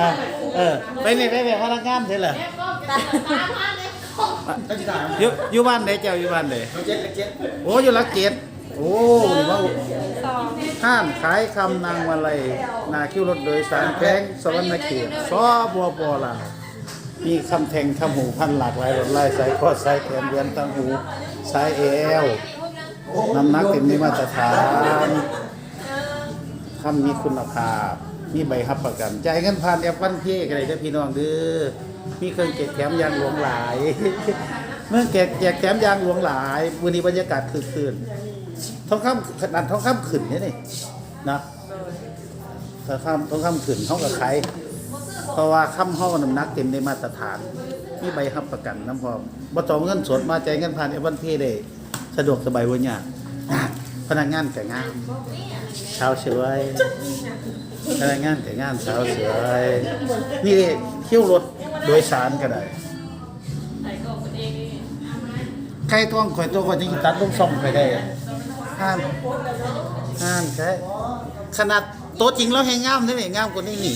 อะเออไปนี่ไปไปพนักงานใช่เหรอก็จะได้อยู่อยู่บ้านไหนเจ้าอยู่บ้านไหนเจ็ดเจ็ดโอ้อยู่ลักเจ็ดโอ้นี่ว่าห้างขายคำนางมาลัยนาคิวรถโดยสารแพงสวรรณเขตซอบัวบอลามีคำแทงคำหูพันหลากหลายรถไล่สายคอสายแขนเวียนตั้งหูสายเอวน้ำหนักเต็มมีมาตรฐานคำมีคุณภาพ มีใบรับประกันจ่ายเงินผ่านแอปวันเพย์กันเลยเด้พี่น้องเด้อมีเครื่องเก็บแถมยางหลวงหลาย เมื่อแจกแจกแถมยางหลวงหลายวันนี้บรรยากาศคือคืนทองคำขนาดทองคำขึ้นเนี่ยนี่นะทองคำทองคำขึ้นเขากับใครเพราะว่าคำห้องน้ำหนักเต็มในมาตรฐานมีใบรับประกันน้ำพร้อมบ่ต้องเงินสดมาจ่ายเงินผ่านแอปวันเพย์ได้สะดวกสบายวันยากอ่ นักงานแต่งงานชาวสวยพนักงานแต่งงานสาวสวยนี่คิ้วรถโดยสารก็ได้ใครต้องข่อยตัวข่อยจะตัดลงซ่องไปได้ห้ามห้ามใช่ขนาดโต๊ะจริงแล้วให้งามได้ไหมงามกว่านี้หนี